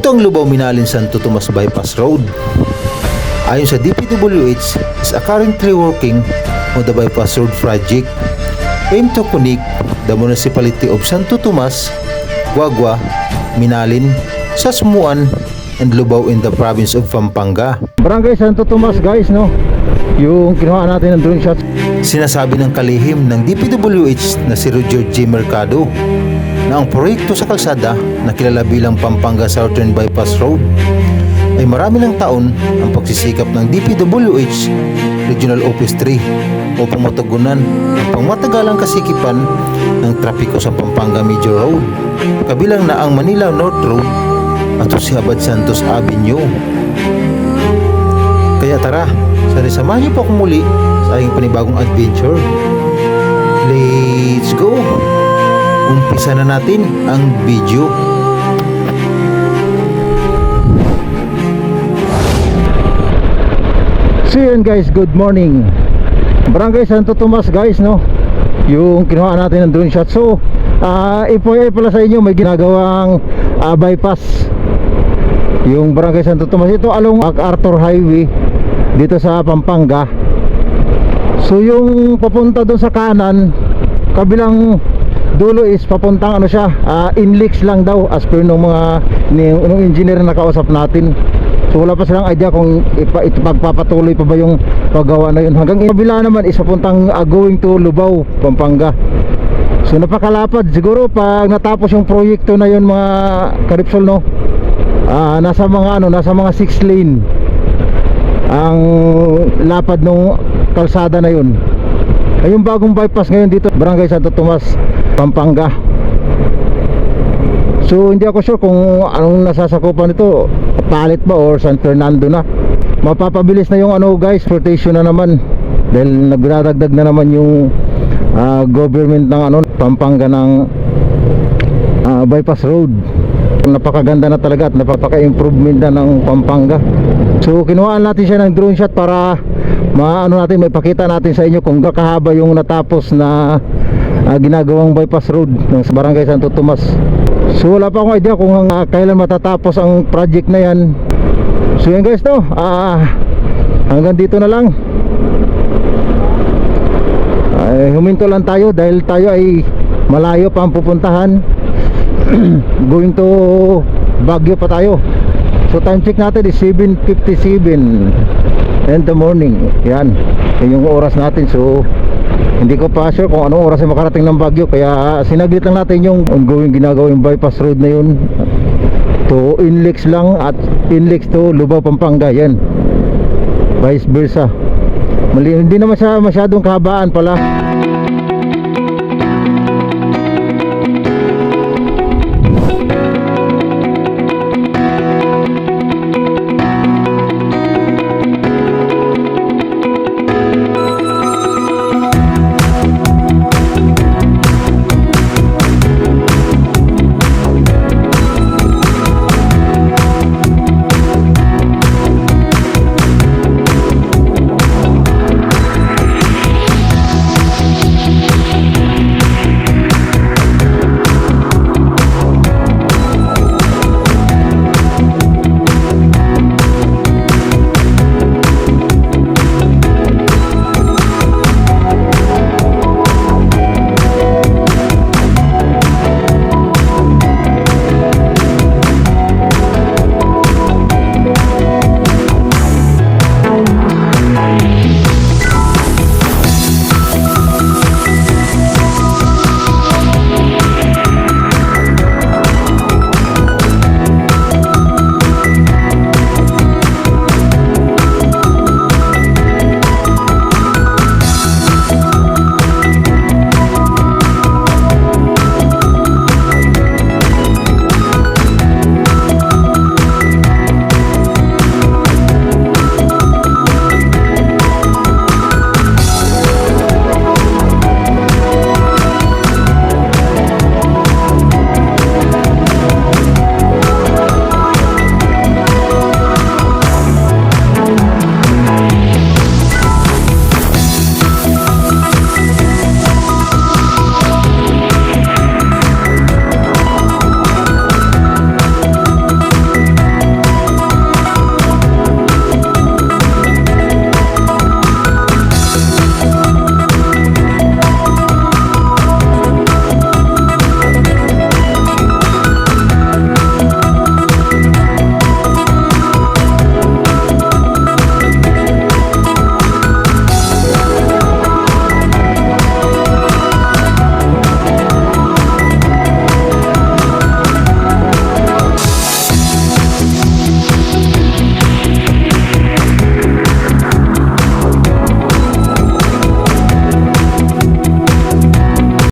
Ito ang Lubao Minalin Santo Tomas Bypass Road. Ayon sa DPWH, is currently working on the bypass road project aimed to connect the municipality of Santo Tomas, Guagua, Minalin, Sasmuan, and Lubao in the province of Pampanga. Barangay Santo Tomas guys no. Yung kinuha natin ng drone shots. Sinasabi ng kalihim ng DPWH na si Roger J. Mercado na ang proyekto sa kalsada na kilala bilang Pampanga Southern Bypass Road ay marami ng taon ang pagsisikap ng DPWH Regional Office 3 upang matugunan ang pangmatagalang kasikipan ng trapiko sa Pampanga Major Road kabilang na ang Manila North Road at Jose Santos Avenue. Kaya tara, sana samahan niyo po ako muli sa aking panibagong adventure. Go! Umpisa na natin ang video. So yun guys, good morning. Barangay Santo Tomas guys no. Yung kinuha natin ng drone shot. So, ah FYI pala sa inyo may ginagawang ah, bypass. Yung Barangay Santo Tomas ito along MacArthur Highway dito sa Pampanga. So yung papunta doon sa kanan, kabilang dulo is papuntang ano siya, ah, Inlix lang daw as per nung mga ni, nung engineer na nakausap natin. So wala pa silang idea kung ipa, ipagpapatuloy pa ba yung paggawa na yun. Hanggang kabila naman is papuntang ah, going to Lubao, Pampanga. So napakalapad siguro pag natapos yung proyekto na yun mga karipsol no. Ah, nasa mga ano, nasa mga 6 lane ang lapad nung kalsada na yun ay yung bagong bypass ngayon dito Barangay Santo Tomas Pampanga. So hindi ako sure kung anong nasasakupan nito. Palit ba or San Fernando na? Mapapabilis na yung ano guys transportation na naman. Dahil nagdadagdag na naman yung ah, government ng ano Pampanga ng ah, bypass road. Napakaganda na talaga at napapaka-improvement na ng Pampanga. So kinuhaan natin siya ng drone shot para maano natin may pakita natin sa inyo kung kakahaba yung natapos na ah, ginagawang bypass road ng barangay Santo Tomas. So wala pa akong idea kung ah, kailan matatapos ang project na yan. So yan guys no? Ah, hanggang dito na lang. Ay, huminto lang tayo dahil tayo ay malayo pa ang pupuntahan. Going to Baguio pa tayo. So time check natin is 7.57 in the morning. Yan yun yung oras natin. So hindi ko pa sure kung anong oras ay makarating ng Baguio kaya sinaglit lang natin yung ongoing ginagawang bypass road na yun. To Inlex lang at Inlex to Lubao Pampanga yan. Vice versa. Mali, hindi naman siya masyadong kahabaan pala